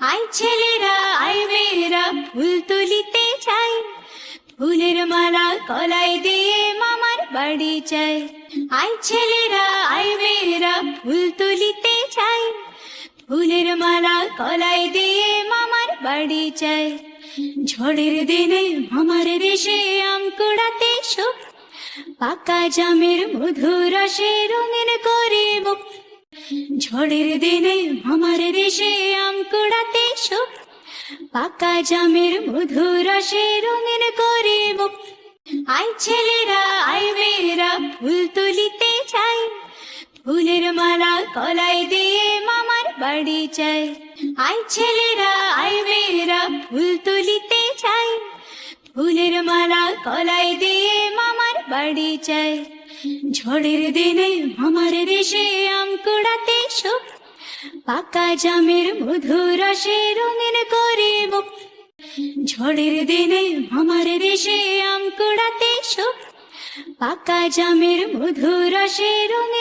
I ছেলেরা I মেয়েরা, ফুল তুলিতে চাই। ফুলের মালা কলাই দিয়ে মামার বাড়ি চাই আই ছেলেরা আই মেয়েরা, ফুল তুলিতে চাই। ফুলের মালা কলাই দিয়ে মামার বাড়ি চাই ঝড়ের দিনে মামার দেশে আম কুড়াতে সুখ পাকা জামের মধুর রসে রঙিন ঝড়ের দিনে আমার দেশে আম কুড়াতে পাকা জামের মধুর রসে রঙিন করে আই ছেলেরা আই মেয়েরা, ফুল তুলিতে চাই। ফুলের মালা কলাই দিয়ে মামার বাড়ি চাই। আই ছেলেরা আই মেয়েরা, ফুল তুলিতে চাই। ফুলের মালা কলাই দিয়ে মামার বাড়ি চাই। ঝড়ের দিনে মামার দেশে পাকা জামের মধুর সে রঙিন করে ঝড়ের দিনে আমার দেশে আম কুড়াতে পাকা জামের মধুর সে রঙিন